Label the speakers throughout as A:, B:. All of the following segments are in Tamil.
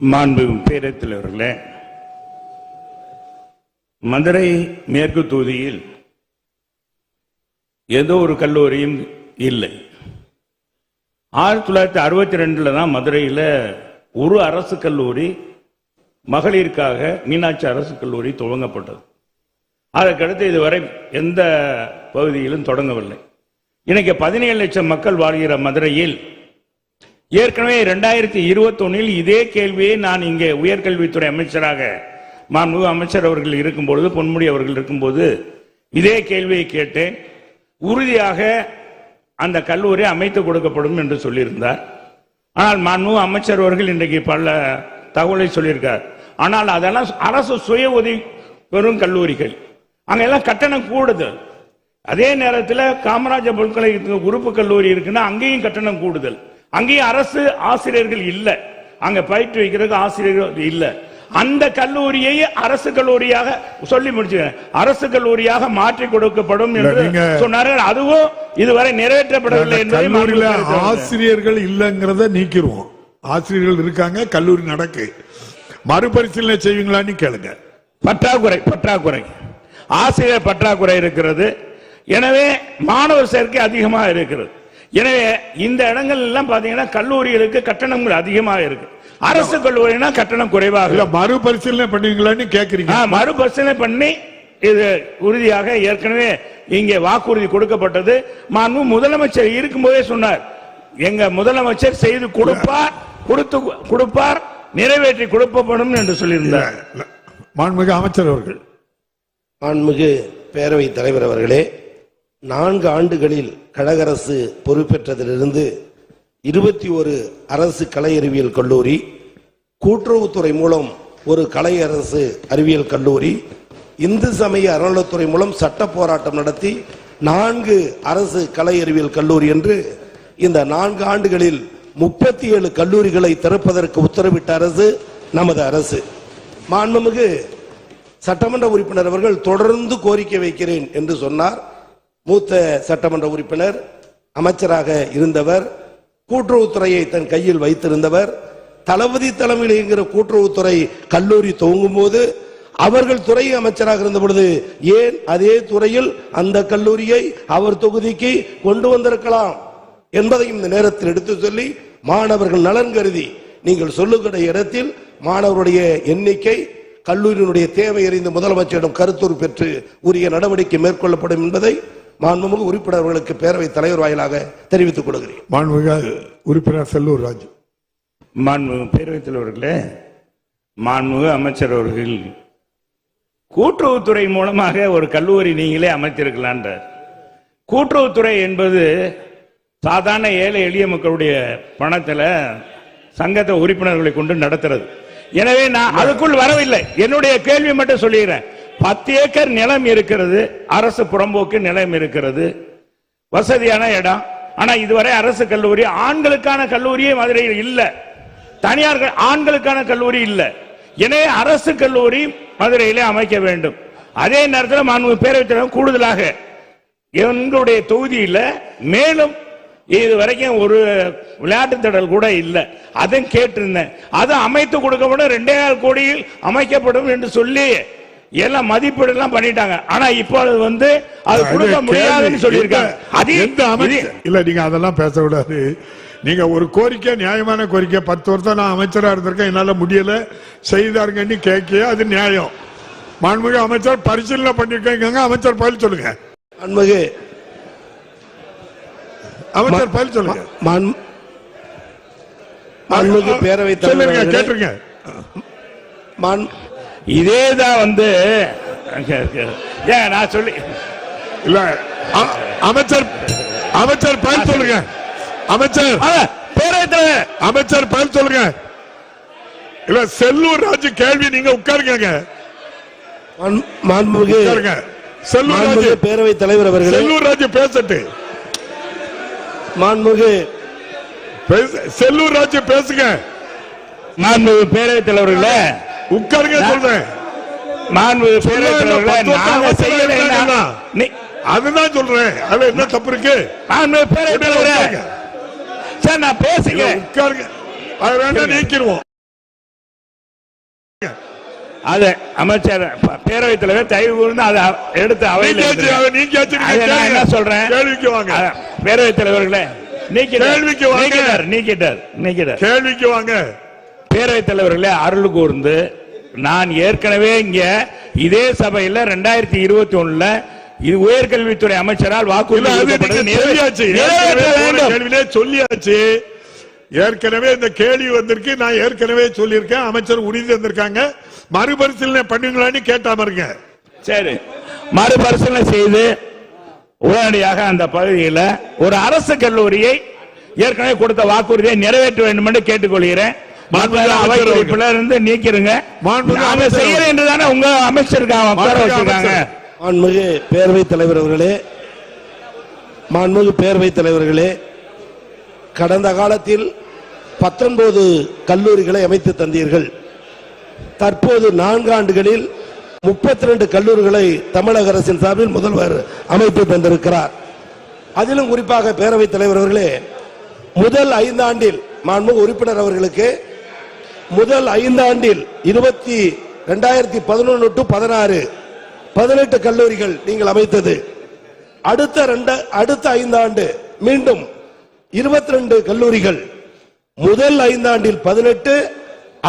A: மாண்பு பேரத்தலைவர்களே மதுரை மேற்கு தொகுதியில் ஏதோ ஒரு கல்லூரியும் இல்லை. ஆயிரத்தி தொள்ளாயிரத்தி அறுபத்தி ரெண்டுல தான் மதுரையில் ஒரு அரசு கல்லூரி மகளிருக்காக மீனாட்சி அரசு கல்லூரி துவங்கப்பட்டது. அதற்கடுத்து இதுவரை எந்த பகுதியிலும் தொடங்கவில்லை. இன்னைக்கு பதினேழு லட்சம் மக்கள் வாழ்கிற மதுரையில் ஏற்கனவே இரண்டாயிரத்தி இருபத்தொன்னில் இதே கேள்வியை நான் இங்கே உயர்கல்வித்துறை அமைச்சராக மாண்பு அமைச்சர் அவர்கள் இருக்கும்பொழுது பொன்முடி அவர்கள் இருக்கும்போது இதே கேள்வியை கேட்டேன். உறுதியாக அந்த கல்லூரி அமைத்து கொடுக்கப்படும் என்று சொல்லியிருந்தார். ஆனால் மாண்பு அமைச்சர் அவர்கள் இன்றைக்கு பல தகவலை சொல்லியிருக்கார். ஆனால் அதெல்லாம் அரசு சுய உதவி பெறும் கல்லூரிகள். அங்கெல்லாம் கட்டணம் கூடுதல். அதே நேரத்தில் காமராஜர் பல்கலை உறுப்பு கல்லூரி இருக்குன்னா அங்கேயும் கட்டணம் கூடுதல். அங்கேயும் அரசு ஆசிரியர்கள் இல்ல. அங்க பயிற்று வைக்கிறதுக்கு ஆசிரியர்கள் இல்ல. அந்த கல்லூரியை அரசு கல்லூரியாக சொல்லி முடிச்சு அரசு கல்லூரியாக மாற்றி கொடுக்கப்படும் என்று சொன்னார்கள். அதுவும் இதுவரை நிறைவேற்றப்படவில்லை
B: கல்லூரியில ஆசிரியர்கள் இல்லங்கிறத நீக்கிருவோம் ஆசிரியர்கள் இருக்காங்க கல்லூரி நடக்கு. மறுபரிசீலனை செய்வீங்களான்னு கேளுங்க.
A: பற்றாக்குறை பற்றாக்குறை. ஆசிரியர் பற்றாக்குறை இருக்கிறது. எனவே மாணவர் சேர்க்கை அதிகமாக இருக்கிறது. எனவே இந்த இடங்கள் எல்லாம் பாத்தீங்கன்னா கல்லூரிகளுக்கு கட்டணங்கள் அதிகமாக இருக்கு. அரசு கல்லூரினா கட்டணம் குறைவாக
B: மறுபரிசீலனை பண்ணுவீங்களான்னு கேக்குறீங்க.
A: மறுபரிசீலனை பண்ணி இது உறுதியாக ஏற்கனவே இங்கே வாக்குறுதி கொடுக்கப்பட்டது. மாண்பு முதலமைச்சர் இருக்கும்போதே சொன்னார். எங்க முதலமைச்சர் செய்து கொடுப்பார் கொடுத்து கொடுப்பார் நிறைவேற்றி கொடுக்கப்படும் என்று சொல்லியிருந்தார்.
B: மாண்புமிகு அமைச்சர் அவர்கள்.
C: மாண்புமிகு பேரவைத் தலைவர் அவர்களே நான்கு ஆண்டுகளில் கழக அரசு பொறுப்பேற்றதிலிருந்து இருபத்தி ஒரு அரசு கலை அறிவியல் கல்லூரி கூட்டுறவுத்துறை மூலம் ஒரு கலை அரசு அறிவியல் கல்லூரி இந்து சமய அறநிலைத்துறை மூலம் சட்ட போராட்டம் நடத்தி நான்கு அரசு கலை அறிவியல் கல்லூரி என்று இந்த நான்கு ஆண்டுகளில் முப்பத்தி ஏழு கல்லூரிகளை திறப்பதற்கு உத்தரவிட்ட அரசு நமது அரசு. மாண்புமிகு சட்டமன்ற உறுப்பினர் அவர்கள் தொடர்ந்து கோரிக்கை வைக்கிறேன் என்று சொன்னார். மூத்த சட்டமன்ற உறுப்பினர் அமைச்சராக இருந்தவர் கூட்டுறவுத்துறையை தன் கையில் வைத்திருந்தவர் தளபதி தலைமையில் இயங்குகிற கூட்டுறவுத்துறை கல்லூரி துவங்கும் போது அவர்கள் துறை அமைச்சராக இருந்த பொழுது ஏன் அதே துறையில் அந்த கல்லூரியை அவர் தொகுதிக்கு கொண்டு வந்திருக்கலாம் என்பதையும் இந்த நேரத்தில் எடுத்து சொல்லி மாணவர்கள் நலன் கருதி நீங்கள் சொல்லுகிற இடத்தில் மாணவருடைய எண்ணிக்கை கல்லூரியினுடைய தேவை அறிந்து முதலமைச்சரிடம் கருத்துரு பெற்று உரிய நடவடிக்கை மேற்கொள்ளப்படும் என்பதை மாண்புமிகு உறுப்பினர்களுக்கு பேரவைத் தலைவர் வாயிலாக தெரிவித்துக் கொள்கிறேன்.
B: மாண்புமிகு உறுப்பினர் செல்லூர் ராஜு.
A: மாண்புமிகு பேரவைத் தலைவர்களே மாண்புமிகு அமைச்சர் அவர்கள் கூட்டுறவுத்துறை மூலமாக ஒரு கல்லூரி நீங்களே அமைத்திருக்கலான்றார். கூட்டுறவுத்துறை என்பது சாதாரண ஏழை எளிய மக்களுடைய பணத்துல சங்கத்தை உறுப்பினர்களை கொண்டு நடத்துறது. எனவே நான் அதுக்குள் வரவில்லை. என்னுடைய கேள்வி மட்டும் சொல்லிடுறேன். பத்து ஏக்கர் நிலம் இருக்கிறது அரசு புறம்போக்கு நிலம் இருக்கிறது. வசதியான இடம். ஆனா இதுவரை அரசு கல்லூரி ஆண்களுக்கான கல்லூரியே மதுரையில் இல்ல. தனியார் ஆண்களுக்கான கல்லூரி இல்ல. எனவே அரசு கல்லூரி மதுரையிலே அமைக்க வேண்டும். அதே நேரத்தில் மாண்பு பேரவைத் தலைவர் கூடுதலாக எங்களுடைய தொகுதியில் மேலும் இது வரைக்கும் ஒரு விளையாட்டு திடல் கூட இல்லை. அதையும் கேட்டிருந்தேன். அது அமைத்து கொடுக்கப்படும் ரெண்டே கால் கோடியில் அமைக்கப்படும் என்று சொல்லி எல்லாம் மதிப்பீடு எல்லாம் பண்ணிட்டாங்க. ஆனா இப்பொழுது வந்து அது கொடுக்க
B: அது
A: முடியாதுன்னு. சொல்லியிருக்காங்க. அது
B: எந்த அமைச்சர் இல்ல நீங்க அதெல்லாம் பேசக்கூடாது. நீங்க ஒரு கோரிக்கை நியாயமான கோரிக்கை பத்து வருஷம் நான் அமைச்சரா இருந்திருக்கேன் என்னால முடியல. செய்தாருங்கன்னு கேட்க அது நியாயம். மாண்புமிகு அமைச்சர் பரிசீலனை பண்ணிருக்கீங்க அமைச்சர் பதில் சொல்லுங்க.
C: மாண்புமிகு
B: அமைச்சர் பதில் சொல்லுங்க.
C: மாண்- மாண்புமிகு பேரவைத் தலைவர்
B: கேட்டுருங்க.
C: மாண்-
A: இதேதான் வந்து ஏன் நான் சொல்லி
B: இல்ல அமைச்சர் அமைச்சர் பதில் சொல்லுங்க. அமைச்சர்.
A: ஆ, பேரவைத் தலைவர்
B: அமைச்சர் பதில் சொல்லுங்க. இல்ல செல்லூர் ராஜு கேள்வி நீங்க உட்காருங்க
C: மாண்- மாண்புமிகு
B: செல்லூர் ராஜு.
C: பேரவைத் தலைவர் அவர்களே.
B: செல்லூர் ராஜு பேசட்டு.
C: மாண்புமிகு
B: பேச- செல்லூர் ராஜு பேசுங்க.
A: மாண்புமிகு பேரவைத் தலைவர்களே.
B: உட்காருங்க சொல்றேன்.
A: மாண்புமிகு பேரவைத் நாங்க. நீ-
B: அதுதான் சொல்றேன். அதுல என்ன தப்பு இருக்கு?
A: மாண்புமிகு பேரவைத். சார் நான் பேசுகிறேன்
B: உட்காருங்க. அது வேண்டாம் நீக்கிடுவோம்.
A: அது அமைச்சர் பேரவைத் தலைவர் தயவு கூர்ந்து அதை எடுத்து அவையில்
B: நீங்க
A: என்ன. சொல்றேன்?
B: கேள்விக்கு வாங்க.
A: பேரவைத் தலைவர்களே. நீக்கிட்டார் நீக்கிட்டார் நீக்கிட்டார்.
B: கேள்விக்கு வாங்க.
A: பேரவைத் தலைவர்களே அருள் கூர்ந்து நான் ஏற்கனவே இங்க இதே சபையில ரெண்டாயிரத்தி இருபத்தி ஒண்ணுல இது உயர்கல்வித்துறை அமைச்சரால் வாக்குறுதி
B: சொல்லியாச்சு. ஏற்கனவே இந்த கேள்வி வந்திருக்கு. நான் ஏற்கனவே சொல்லியிருக்கேன். அமைச்சர் உறுதி தந்திருக்காங்க. மறுபரிசீலனை பண்ணுங்களான்னு கேட்டாம இருங்க
A: சரி. மறுபரிசீலனை செய்து உடனடியாக அந்த பகுதியில் ஒரு அரசு கல்லூரியை ஏற்கனவே கொடுத்த வாக்குறுதியை நிறைவேற்ற வேண்டும் என்று கேட்டுக்கொள்கிறேன். இருந்து நீக்கிருங்க.
B: மாண்புமிகு
A: நாங்க
B: அமைச்சர்
A: செய்யறேன் என்று தானே உங்க அமைச்சருக்காக உட்கார வச்சிருக்காங்க.
B: அமைச்சர்.
C: மாண்புமிகு பேரவைத் தலைவர் அவர்களே மாண்புமிகு பேரவைத் தலைவர்களே கடந்த காலத்தில் பத்தொன்பது கல்லூரிகளை அமைத்து தந்தீர்கள். தற்போது நான்கு ஆண்டுகளில் முப்பத்தி ரெண்டு கல்லூரிகளை தமிழக அரசின் சார்பில் முதல்வர் அமைத்து தந்திருக்கிறார். அதிலும் குறிப்பாக பேரவைத் தலைவர் அவர்களே முதல் ஐந்தாண்டில் மாண்புமிகு உறுப்பினர் அவர்களுக்கு முதல் ஐந்தாண்டில் இருபத்தி ரெண்டாயிரத்தி பதினொன்று டு பதினாறு பதினெட்டு கல்லூரிகள் நீங்கள் அமைத்தது. அடுத்த ரெண்டு அடுத்த ஐந்தாண்டு மீண்டும் இருபத்தி ரெண்டு கல்லூரிகள். முதல் ஐந்தாண்டில் பதினெட்டு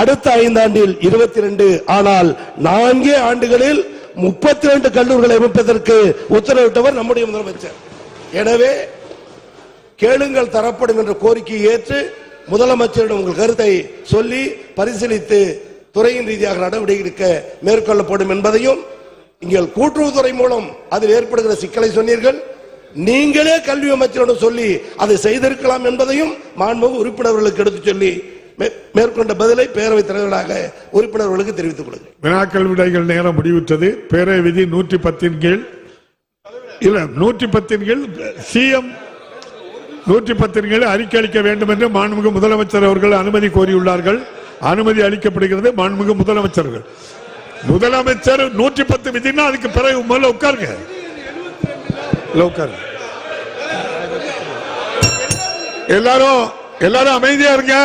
C: அடுத்த ஐந்தாண்டில் இருபத்தி ரெண்டு ஆனால் நான்கே ஆண்டுகளில் முப்பத்தி ரெண்டு கல்லூரிகளை அமைப்பதற்கு உத்தரவிட்டவர் நம்முடைய முதலமைச்சர். எனவே கேளுங்கள் தரப்படும் என்ற கோரிக்கையை ஏற்று முதலமைச்சரிடம் உங்கள் கருத்தை சொல்லி பரிசீலித்து துறையின் ரீதியாக நடவடிக்கை எடுக்க மேற்கொள்ளப்படும் என்பதையும் நீங்கள் கூட்டுறவுத்துறை மூலம் அதில் ஏற்படுகிற சிக்கலை சொன்னீர்கள். நீங்களே கல்வி அமைச்சரிடம் சொல்லி அதை செய்திருக்கலாம் என்பதையும் மாண்புமிகு உறுப்பினர்களுக்கு எடுத்துச் சொல்லி மே- மேற்கொண்ட பதிலை பேரவைத் தலைவர்களாக உறுப்பினர்களுக்கு தெரிவித்துக் கொள்ளுங்கள்
B: வினாக்கள் விடைகள் நேரம் முடிவுற்றது. பேரவை விதி நூற்றி பத்தின் கீழ் இல்ல நூற்றி பத்தின் கீழ் சிஎம் நூற்றி பத்தின் அறிக்கை அளிக்க வேண்டும் என்று மாண்புமிகு முதலமைச்சர் அவர்கள் அனுமதி கோரியுள்ளார்கள். அனுமதி அளிக்கப்படுகிறது மாண்புமிகு முதலமைச்சர்கள். முதலமைச்சர் நூற்றி பத்து விதினா அதுக்கு பிறகு முதல்ல உட்காருங்க. உட்காருங்க. எல்லாரும் எல்லாரும் அமைதியா இருங்க.